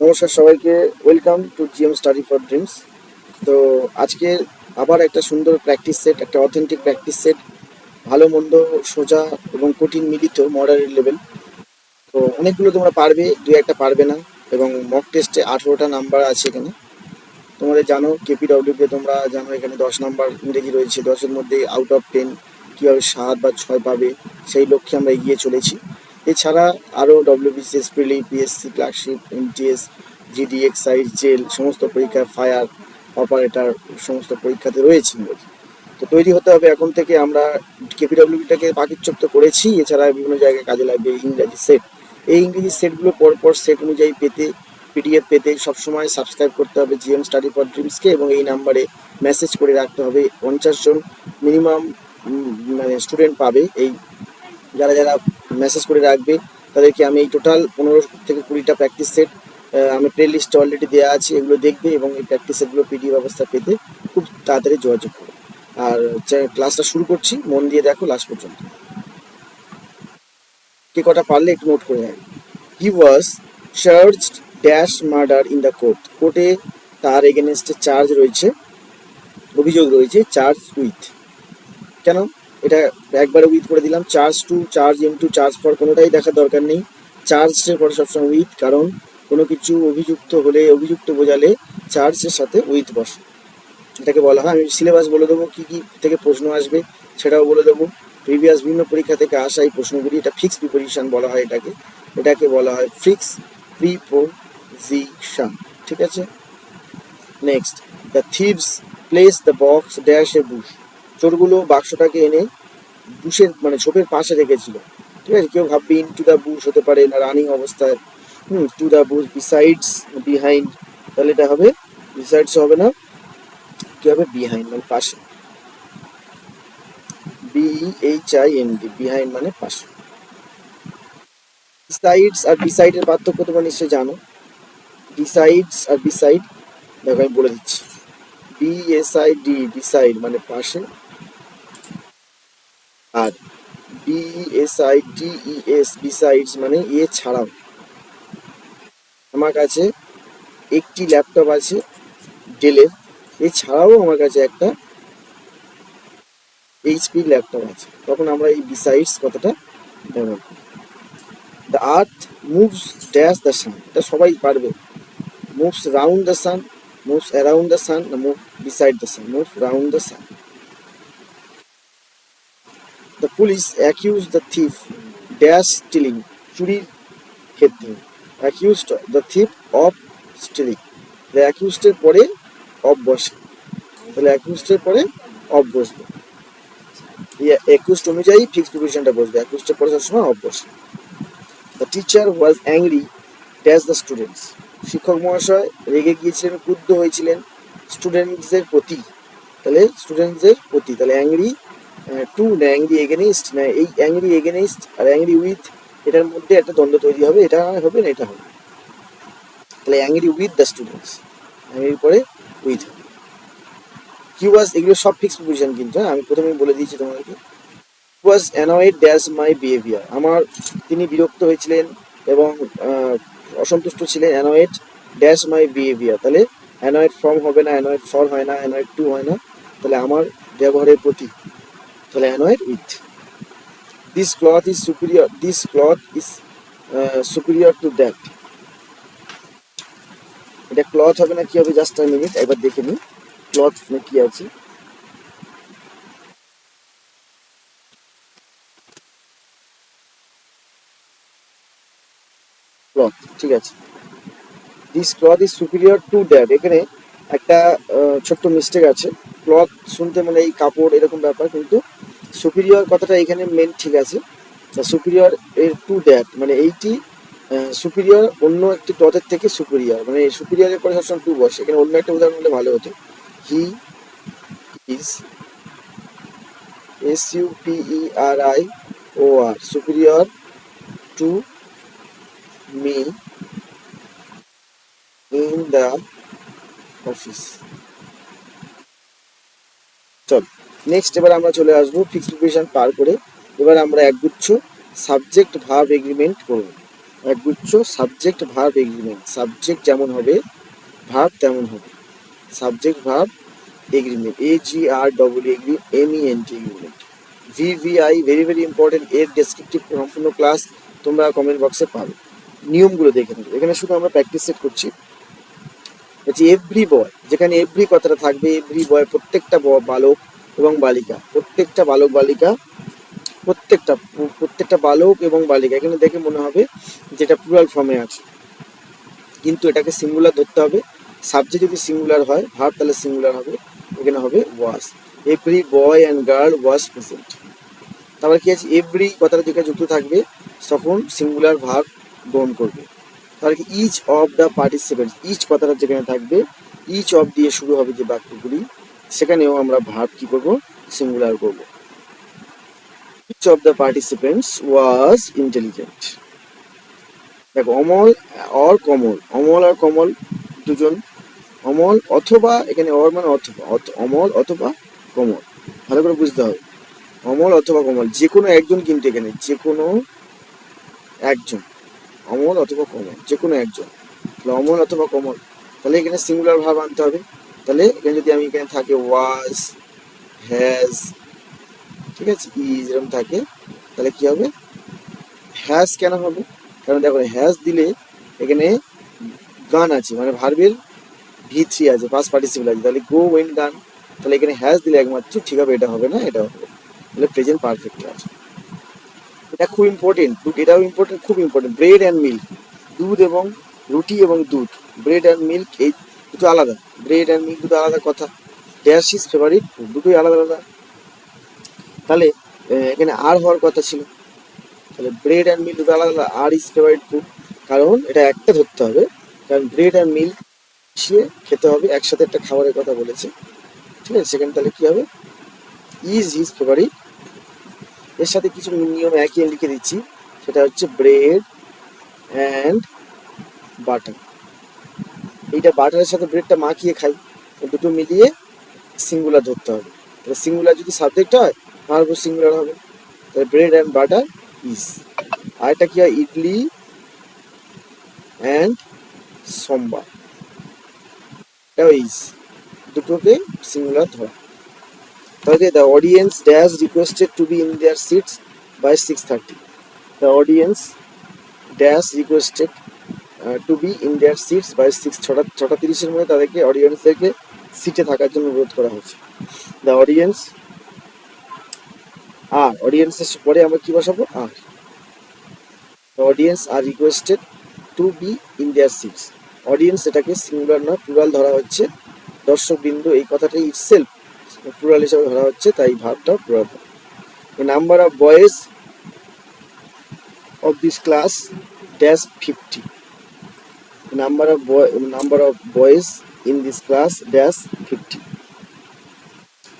নমস্কার সবাইকে welcome to GM study for dreams তো আজকে আবার একটা সুন্দর প্র্যাকটিস সেট একটা অথেন্টিক প্র্যাকটিস সেট ভালো মন্দ, সোজা এবং কঠিন মিলিত মডারেট লেভেল তো অনেকগুলো তোমরা পারবে, দু একটা পারবে না, এবং মক টেস্টে আঠেরোটা নাম্বার আছে এখানে। তোমাদের জানো কেপিডব্লিউতে তোমরা জানো, এখানে দশ নাম্বার ইংরেজি রয়েছে, দশের মধ্যে আউট অফ টেন কীভাবে সাত বা ছয় পাবে, সেই লক্ষ্যে আমরা এগিয়ে চলেছি। এছাড়া আরও WBCS prelim PSC clerkship MTS GD excise jail সমস্ত পরীক্ষা ফায়ার অপারেটর সমস্ত পরীক্ষাতে রয়েছে। তো তৈরি হতে হবে এখন থেকে। আমরা কেপিডব্লিউটাকে পাকিচ্যুক্ত করেছি। এছাড়া বিভিন্ন জায়গায় কাজে লাগবে ইংরাজি সেট এই ইংরেজি সেটগুলো পর পর সেট অনুযায়ী পেতে পিডিএফ পেতে সবসময় সাবস্ক্রাইব করতে হবে জিএম স্টাডি ফর ড্রিমসকে এবং এই নাম্বারে মেসেজ করে রাখতে হবে। পঞ্চাশ জন মিনিমাম মানে স্টুডেন্ট পাবে। এই যারা যারা মেসেজ করে রাখবে। তাদেরকে আমি এই টোটাল পনেরো থেকে কুড়িটা প্র্যাকটিস সেট আমি প্লে লিস্ট অলরেডি দেওয়া আছে, এগুলো দেখবে এবং এই প্র্যাকটিস সেটগুলো পিডিএফ অবস্থা পেতে খুব তাড়াতাড়ি যোগাযোগ করবে। আর ক্লাসটা শুরু করছি, মন দিয়ে দেখো লাস্ট পর্যন্ত। কে কটা পারলে একটু নোট করে নেয় he was charge dash murder in the court কোর্টে তার এগেনস্টে চার্জ রয়েছে, অভিযোগ রয়েছে চার্জ উইথ কেন? এটা একবারে উইথ করে দিলাম। Charge to charge into charge for কোনোটাই দেখার দরকার নেই। চার্জের পরে সবসময় উইথ কারণ কোনো কিছু অভিযুক্ত হলে, অভিযুক্ত বোঝালে চার্জের সাথে উইথ বসে। এটাকে বলা হয়। আমি সিলেবাস বলে দেবো কী কী থেকে প্রশ্ন আসবে, সেটাও বলে দেবো। প্রিভিয়াস বিভিন্ন পরীক্ষা থেকে আসা এই প্রশ্নগুলি, এটা ফিক্স প্রিপোজিশন বলা হয় এটাকে। এটাকে বলা হয় ফিক্স প্রিপোজিশন ঠিক আছে? Next the thieves place the box dash a bush চোরগুলো বাক্সটাকে এনে বুশের মানে ঝোপের পাশে রেখেছিল। ঠিক আছে? কেউ ভাববে ইন টু দ্য বুশ হতে পারে না রানিং অবস্থায়। হুম to the bush besides behind তাহলে এটা হবে বিসাইডস হবে না, কি হবে? বিহাইন্ড মানে পাশে। B H I N D behind মানে পাশে। বিসাইডস আর বিসাইডের পার্থক্য তোমরা নিশ্চয়ই জানো। বিসাইডস আর বিসাইড দেখো আমি বলে দিচ্ছি। B S I D beside মানে পাশে। আর B S I D E S besides মানে এ ছাড়াও। আমার কাছে একটি ল্যাপটপ আছে ডেলের। এছাড়াও আমার কাছে একটা এইচপি ল্যাপটপ আছে। তখন আমরা এই বিসাইডস কথাটা ব্যবহার করি। The earth moves dash the sun এটা সবাই পারবে। Moves round the sun moves around the sun, move beside the sun sun, round the the The police accused the thief dash stealing, চুরির ক্ষেত্রে the thief of stealing. The accused এর পরে of বসে তাহলে এর পরে of বসবে accused অনুযায়ী ফিক্স প্রিপোজিশনটা বসবে এর পরে সবসময় of বসে The teacher was angry dash the students. শিক্ষক মহাশয় রেগে গিয়েছিলেন ক্রুদ্ধ হয়েছিলেন স্টুডেন্টসদের প্রতি তাহলে স্টুডেন্টসদের প্রতি তাহলে অ্যাংরি টু না অ্যাংরি এগেনিস্ট না এই অ্যাংরি এগেনিস্ট আর অ্যাংরি উইথ এটার মধ্যে একটা দ্বন্দ্ব তৈরি হবে, এটা হবে না, এটা হবে তাহলে অ্যাংরি উইথ দ্য স্টুডেন্টস অ্যাংরির পরে উইথ হবে। কি ওয়াজ এগুলো সব ফিক্স পজিশন কিন্তু হ্যাঁ? আমি প্রথমেই বলে দিয়েছি তোমাদেরকে। Was annoyed dash my behaviour আমার, তিনি বিরক্ত হয়েছিলেন এবং অসন্তুষ্ট ছিলেন অ্যানয়েড ড্যাশ মাই বিহেভিয়ার তাহলে অ্যানয়েড ফর্ম হবে না অ্যানয়েড ফর হয় না অ্যানয়েড টু হয় না। তাহলে আমার ব্যবহারের প্রতি তাহলে annoyed with this cloth is superior this cloth is superior to that এটা ক্লথ হবে না কি হবে? জাস্ট মিনিট একবার দেখে নিই। ক্লথ কি আছে? ক্লথ ঠিক আছে। This cloth is superior to that এখানে একটা আহ, ছোট্ট মিস্টেক আছে। ক্লথ শুনতে মানে এই কাপড় এরকম ব্যাপার কিন্তু সুপিরিয়র কথাটা এখানে মেন ঠিক আছে। সুপিরিয়র এর টু দ্যাট মানে এইটি সুপিরিয়র অন্য একটি ক্লথের থেকে সুপিরিয়র মানে সুপিরিয়রের পরে সবসময় টু বসে। এখানে অন্য একটা উদাহরণ হলে ভালো হতো। He is S U P E R I O R superior to me in the office. চল। নেক্সট এবার আমরা চলে আসব ফিক্সড প্রিপারেশন পার করে। এবার আমরা একগুচ্ছ সাবজেক্ট ভার্ব এগ্রিমেন্ট করব। একগুচ্ছ সাবজেক্ট ভার্ব এগ্রিমেন্ট সাবজেক্ট যেমন হবে ভার্ব তেমন হবে। Subject verb agreement A G R double agree M E N T agreement VVI very very important এর ডেসক্রিপটিভ সম্পূর্ণ ক্লাস তোমরা কমেন্ট বক্সে পাবে। নিয়মগুলো দেখে নেবে। এখানে শুধু আমরা প্র্যাকটিস সেট করছি। এভরি বয় যেখানে এভরি কথাটা থাকবে এভরি বয় প্রত্যেকটা বালক এবং বালিকা। প্রত্যেকটা বালক বালিকা, প্রত্যেকটা প্রত্যেকটা বালক এবং বালিকা। এখানে দেখে মনে হবে যেটা প্লুরাল ফর্মে আছে। কিন্তু এটাকে সিঙ্গুলার ধরতে হবে। সাবজেক্ট যদি সিঙ্গুলার হয় ভার্ব তাহলে সিঙ্গুলার হবে। এখানে হবে was every boy and girl was present তারপর কি আছে? এভরি কথাটা যেখানে যুক্ত থাকবে, তখন সিঙ্গুলার ভার্ব গ্রহণ করবে। তাহলে কি each of the participant each কথাটা যেখানে থাকবে ইচ অফ দিয়ে শুরু হবে যে বাক্যগুলি। সেখানেও আমরা ভার্ব কি করব? সিঙ্গুলার করব। Each of the participants was intelligent দেখো, অমল অর কমল। অমল আর কমল দুজন। অমল অথবা, এখানে অর মানে অথবা। অমল অথবা কমল। ভালো করে বুঝতে হবে। অমল অথবা কমল। যে কোনো একজন কিন্তু এখানে যে কোনো একজন। অমল অথবা কমল। যে কোনো একজন। তাহলে অমল অথবা কমল। তাহলে এখানে সিঙ্গুলার ভাব আনতে হবে। তাহলে এখানে যদি আমি এখানে থাকে ওয়াজ হ্যাজ ঠিক আছে ইজ এরকম থাকে, তাহলে কি হবে? হ্যাজ কেন হবে? কারণ দেখো হ্যাজ দিলে এখানে গান আছে মানে ভার্বের ভি থ্রি আছে পাস পার্টিসিপল আছে, তাহলে গো ওয়েন গান তাহলে এখানে হ্যাজ দিলে একমাত্র ঠিক হবে, এটা হবে না, এটা হবে। তাহলে প্রেজেন্ট পারফেক্ট আছে। এটা খুব ইম্পর্টেন্ট এটাও ইম্পর্টেন্ট খুব ইম্পর্টেন্ট ব্রেড অ্যান্ড মিল্ক দুধ এবং রুটি এবং দুধ ব্রেড অ্যান্ড মিল্ক এই দুটো আলাদা। ব্রেড অ্যান্ড মিল্ক দুটো আলাদা কথা। ড্যাশ ইজ ফেভারিট ফুড দুটোই আলাদা আলাদা। তাহলে এখানে আর হওয়ার কথা ছিল। তাহলে ব্রেড অ্যান্ড মিল্ক দুটো আলাদা আলাদা। আর ইজ ফেভারিট ফুড কারণ এটা একটা ধরতে হবে। কারণ ব্রেড অ্যান্ড মিল্ক মিশিয়ে খেতে হবে। একসাথে একটা খাবারের কথা বলেছে। ঠিক আছে, সেখানে তাহলে কী হবে? ইজ হিজ ফেভারিট এর সাথে কিছু নিয়ম একই লিখে দিচ্ছি। সেটা হচ্ছে ব্রেড অ্যান্ড বাটার এইটা বাটারের সাথে ব্রেডটা মাখিয়ে খাই। দুটো মিলিয়ে সিঙ্গুলার ধরতে হবে। তাহলে সিঙ্গুলার যদি সাবজেক্ট হয় ভার্ব সিঙ্গুলার হবে। তাহলে ব্রেড অ্যান্ড বাটার ইস আর একটা কি হয়? ইডলি অ্যান্ড সোমবার। এটাও ইস দুটোকে সিঙ্গুলার ধরা। তাহলে the audience dash requested to be in their seats by six thirty the audience dash requested to be in their seats by six ছটা ছটা তিরিশের মধ্যে তাদেরকে অডিয়েন্সদেরকে সিটে থাকার জন্য অনুরোধ করা হয়েছে। দ্য অডিয়েন্স আর অডিয়েন্সের পরে আমরা কি বসাবো? Are. The audience are requested to be in their seats audience এটাকে সিঙ্গুলার নয় প্লুরাল ধরা হচ্ছে। দর্শক বিন্দু এই কথাটাই ইটসেলফ প্লুরাল হিসাবে ধরা হচ্ছে, তাই ভাবটাও plural number of of of this class dash dash 50. The number of boy, number of boys in this class, dash 50.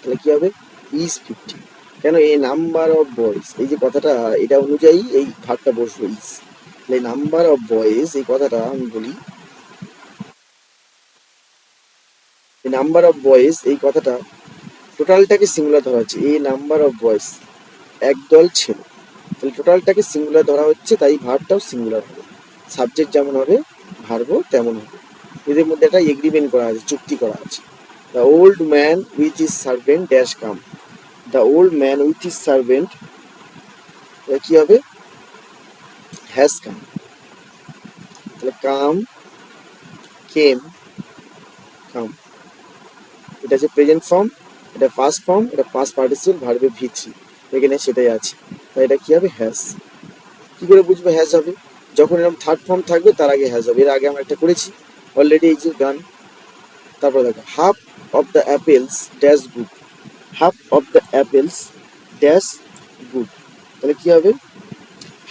তাহলে কি হবে ইজ ফিফটি কেন এই নাম্বার অফ বয়েজ এই যে কথাটা, এটা অনুযায়ী এই ভাগটা বসবে ইজ তাহলে নাম্বার অফ বয়েজ এই কথাটা আমি বলি নাম্বার অফ বয়েজ এই কথাটা টোটালটাকে সিঙ্গুলার ধরা হচ্ছে, এই নাম্বার অফ বয়েজ একদল ছেলে তাহলে টোটালটাকে সিঙ্গুলার ধরা হচ্ছে, তাই ভার্বটাও সিঙ্গুলার হবে সাবজেক্ট যেমন হবে ভার্বও তেমন হবে। এদের মধ্যে একটা এগ্রিমেন্ট করা আছে, চুক্তি করা আছে। The old man with his servant dash come the old man with his servant কি হবে? হ্যাজ কাম তাহলে কাম কেম কাম এটা হচ্ছে প্রেজেন্ট ফর্ম এটা ফার্স্ট ফর্ম এটা ফার্স্ট পার্টিসিপেল ভার্বে ভি এখানে সেটাই আছে। তাই এটা কি হবে? হ্যাজ কি করে বুঝবে? হ্যাজ হবে। যখন এরকম থার্ড ফর্ম থাকবে, তার আগে হ্যাজ হবে। এর আগে আমরা একটা করেছি। অলরেডি এই যে গান, তারপর দেখো half of the apples dash good half of the apples dash good তাহলে কি হবে?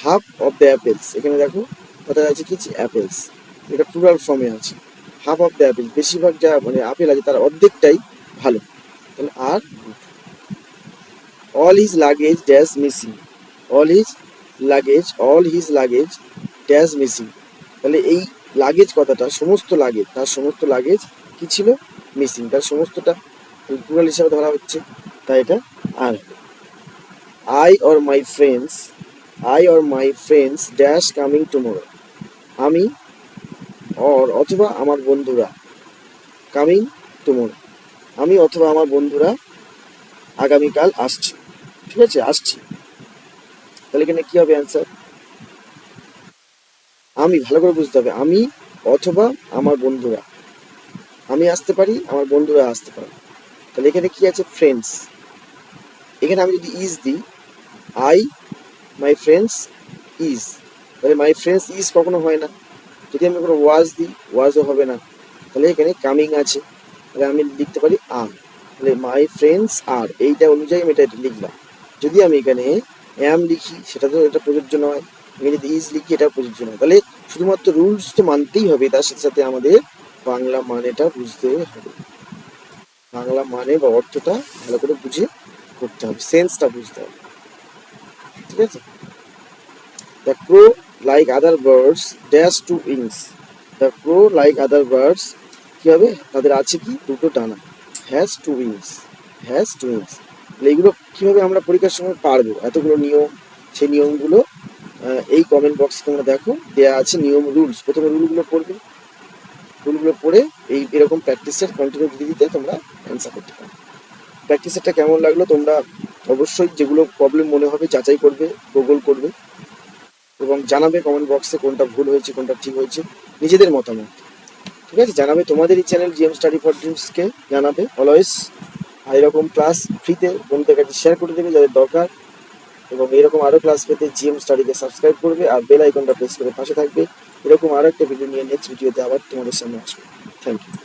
হাফ অফ দ্য অ্যাপেলস এখানে দেখো, কথা আছে কি অ্যাপেলস এটা প্লুরাল ফর্মে আছে। হাফ অফ দ্য অ্যাপেল বেশিরভাগ যা মানে আপেল আছে, তার অর্ধেকটাই ভালো। তাহলে আর all his luggage dash missing all his luggage all his luggage dash missing তাহলে এই লাগেজ কথাটা সমস্ত লাগেজ তার সমস্ত লাগেজ কি ছিল? মিসিং তার সমস্তটা প্লুরাল হিসাবে ধরা হচ্ছে। তাই এটা আর। I or my friends I or my friends dash coming tomorrow আমি অর অথবা আমার বন্ধুরা কামিং টুমোরো আমি অথবা আমার বন্ধুরা আগামীকাল আসছি। ঠিক আছে? আসছি। তাহলে এখানে কী হবে অ্যান্সার আমি ভালো করে বুঝতে হবে, আমি অথবা আমার বন্ধুরা। আমি আসতে পারি, আমার বন্ধুরা আসতে পারে। তাহলে এখানে কি আছে? ফ্রেন্ডস এখানে আমি যদি ইজ দিই আই মাই ফ্রেন্ডস ইজ তাহলে মাই ফ্রেন্ডস ইজ কখনো হয় না। যদি আমি কোনো ওয়াজ দিই ওয়াজও হবে না। তাহলে এখানে কামিং আছে। তাহলে আমি লিখতে পারি আর তাহলে মাই ফ্রেন্ডস আর এইটা অনুযায়ী আমি এটা লিখলাম। যদি আমি এখানে অ্যাম লিখি, সেটা তো এটা প্রযোজ্য নয়। আমি যদি ইজ লিখি এটা প্রযোজ্য নয়? তাহলে শুধুমাত্র রুলস তো মানতেই হবে, তার সাথে সাথে আমাদের বাংলা মানেটা বুঝতে হবে। বাংলা মানে বা অর্থটা ভালো করে বুঝে করতে হবে সেন্সটা বুঝতে হবে। ঠিক আছে? The crow like other birds dash two wings the crow like other birds কি হবে? তাদের আছে কি? দুটো ডানা। Has two wings has two wings এইগুলো কীভাবে আমরা পরীক্ষার সময় পারব? এতগুলো নিয়ম, সেই নিয়মগুলো এই কমেন্ট বক্সে তোমরা দেখো, দেয়া আছে নিয়ম রুলস প্রথমে রুলগুলো পড়বে। রুলগুলো পড়ে এই এরকম প্র্যাকটিসের কন্টিনিউ দিতে দিতে তোমরা অ্যান্সার করতে পারো। প্র্যাকটিসেরটা কেমন লাগল? তোমরা অবশ্যই যেগুলো প্রবলেম মনে হবে যাচাই করবে গুগল করবে। এবং জানাবে কমেন্ট বক্সে কোনটা ভুল হয়েছে, কোনটা ঠিক হয়েছে। নিজেদের মতামত। ঠিক আছে? জানাবে তোমাদের এই চ্যানেল জিএম স্টাডি ফর ড্রিমসকে জানাবে। অলওয়েজ আর এরকম ক্লাস ফ্রিতে বন্ধুদের কাছে শেয়ার করে দেবে, যাদের দরকার। এবং এরকম আরও ক্লাস পেতে জিএম স্টাডিকে সাবস্ক্রাইব করবে আর বেল আইকনটা প্রেস করে পাশে থাকবে। এরকম আরও একটা ভিডিও নিয়ে নেক্সট ভিডিওতে আবার তোমাদের সামনে আসবে। Thank you